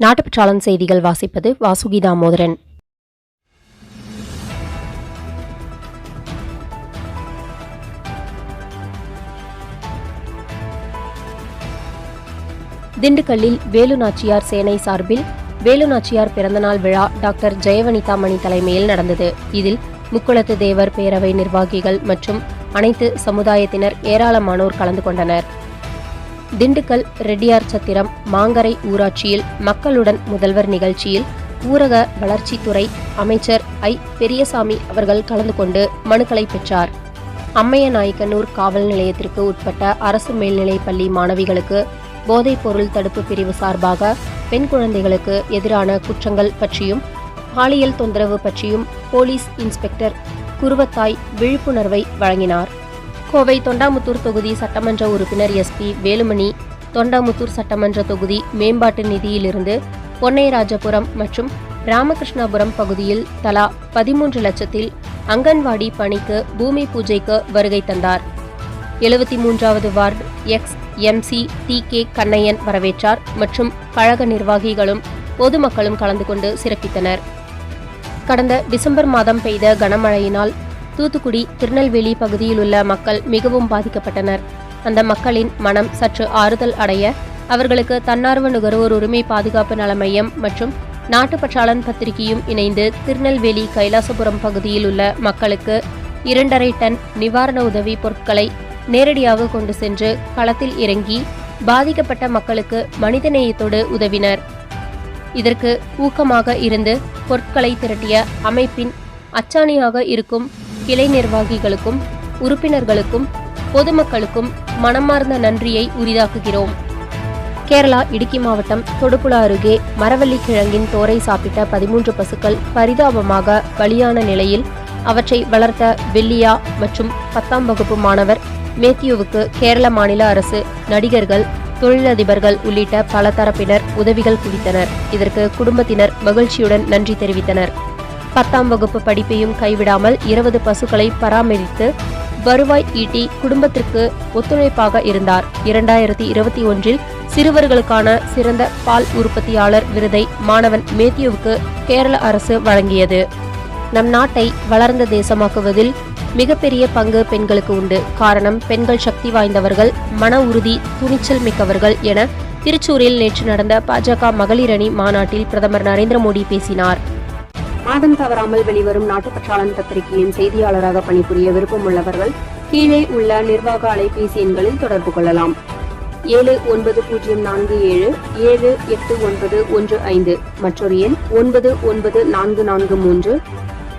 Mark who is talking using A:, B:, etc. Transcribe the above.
A: நாட்டுப்பற்றாளன் செய்திகள் வாசிப்பது வாசுகி தாமோதரன் திண்டுக்கல்லில் வேலு நாச்சியார் சேனை சார்பில் வேலு நாச்சியார் பிறந்தநாள் விழா டாக்டர் ஜெயவனிதா மணி தலைமையில் நடந்தது. இதில் முக்குளத்து தேவர் பேரவை நிர்வாகிகள் மற்றும் அனைத்து சமுதாயத்தினர் ஏராளமானோர் கலந்து கொண்டனர். திண்டுக்கல் ரெட்டியார் சத்திரம் மாங்கரை ஊராட்சியில் மக்களுடன் முதல்வர் நிகழ்ச்சியில் ஊரக வளர்ச்சித்துறை அமைச்சர் ஐ. பெரியசாமி அவர்கள் கலந்து கொண்டு மனுக்களை பெற்றார். அம்மைய நாயக்கனூர் காவல் நிலையத்திற்கு உட்பட்ட அரசு மேல்நிலைப் பள்ளி மாணவிகளுக்கு போதைப் பொருள் தடுப்பு பிரிவு சார்பாக பெண் குழந்தைகளுக்கு எதிரான குற்றங்கள் பற்றியும் பாலியல் தொந்தரவு பற்றியும் போலீஸ் இன்ஸ்பெக்டர் குருவத்தாய் விழிப்புணர்வை வழங்கினார். கோவை தொண்டாமுத்தூர் தொகுதி சட்டமன்ற உறுப்பினர் எஸ்பி வேலுமணி தொண்டாமுத்தூர் சட்டமன்ற தொகுதி மேம்பாட்டு நிதியிலிருந்து பொன்னைராஜபுரம் மற்றும் ராமகிருஷ்ணாபுரம் பகுதியில் தலா பதிமூன்று லட்சத்தில் அங்கன்வாடி பணிக்கு பூமி பூஜைக்கு வருகை தந்தார். எழுபத்தி மூன்றாவது ward ex MC T K Kannaiyan வரவேற்றார் மற்றும் கழக நிர்வாகிகளும் பொதுமக்களும் கலந்து கொண்டு சிறப்பித்தனர். கடந்த டிசம்பர் மாதம் பெய்த கனமழையினால் தூத்துக்குடி திருநெல்வேலி பகுதியில் உள்ள மக்கள் மிகவும் பாதிக்கப்பட்டனர். அந்த மக்களின் மனம் சற்று ஆறுதல் அடைய அவர்களுக்கு தன்னார்வ நுகர்வோர் உரிமை பாதுகாப்பு நல மையம் மற்றும் நாட்டுப்பற்றாளன் பத்திரிகையும் இணைந்து திருநெல்வேலி கைலாசபுரம் பகுதியில் உள்ள மக்களுக்கு இரண்டரை டன் நிவாரண உதவி பொருட்களை நேரடியாக கொண்டு சென்று களத்தில் இறங்கி பாதிக்கப்பட்ட மக்களுக்கு மனிதநேயத்தோடு உதவினர். இதற்கு ஊக்கமாக இருந்து பொருட்களை திரட்டிய அமைப்பின் அச்சாணியாக இருக்கும் கிளை நிர்வாகிகளுக்கும் உறுப்பினர்களுக்கும் பொதுமக்களுக்கும் மனமார்ந்த நன்றியை உரிதாக்குகிறோம். கேரளா இடுக்கி மாவட்டம் தொடுப்புழா அருகே மரவள்ளி கிழங்கின் தோரை சாப்பிட்ட பதிமூன்று பசுக்கள் பரிதாபமாக பலியான நிலையில் அவற்றை வளர்த்த வெள்ளியா மற்றும் பத்தாம் வகுப்பு மாணவர் மேத்யூவுக்கு கேரள மாநில அரசு நடிகர்கள் தொழிலதிபர்கள் உள்ளிட்ட பல தரப்பினர் உதவிகள் குவித்தனர். இதற்கு குடும்பத்தினர் மகிழ்ச்சியுடன் நன்றி தெரிவித்தனர். பத்தாம் வகுப்பு படிப்பையும் கைவிடாமல் இருபது பசுக்களை பராமரித்து வருவாய் ஈட்டி குடும்பத்திற்கு ஒத்துழைப்பாக இருந்தார். இரண்டாயிரத்தி இருபத்தி ஒன்றில் சிறுவர்களுக்கான சிறந்த பால் உற்பத்தியாளர் விருதை மாணவன் மேத்யூவுக்கு கேரள அரசு வழங்கியது. நம் நாட்டை வளர்ந்த தேசமாக்குவதில் மிகப்பெரிய பங்கு பெண்களுக்கு உண்டு. காரணம் பெண்கள் சக்தி வாய்ந்தவர்கள் மன உறுதி துணிச்சல் மிக்கவர்கள் என திருச்சூரில் நேற்று நடந்த பாஜக மகளிர் அணி மாநாட்டில் பிரதமர் நரேந்திர மோடி பேசினார். மாதம் தவறாமல் வெளிவரும் நாட்டுப்பற்றாளன் பத்திரிகையின் செய்தியாளராக பணிபுரிய விருப்பமுள்ளவர்கள் கீழே உள்ள நிர்வாக அலைபேசி எண்களில் தொடர்பு கொள்ளலாம். ஏழு ஒன்பது பூஜ்ஜியம் நான்கு ஏழு ஏழு எட்டு ஒன்பது ஒன்று ஐந்து மற்றொரு எண் ஒன்பது ஒன்பது நான்கு நான்கு மூன்று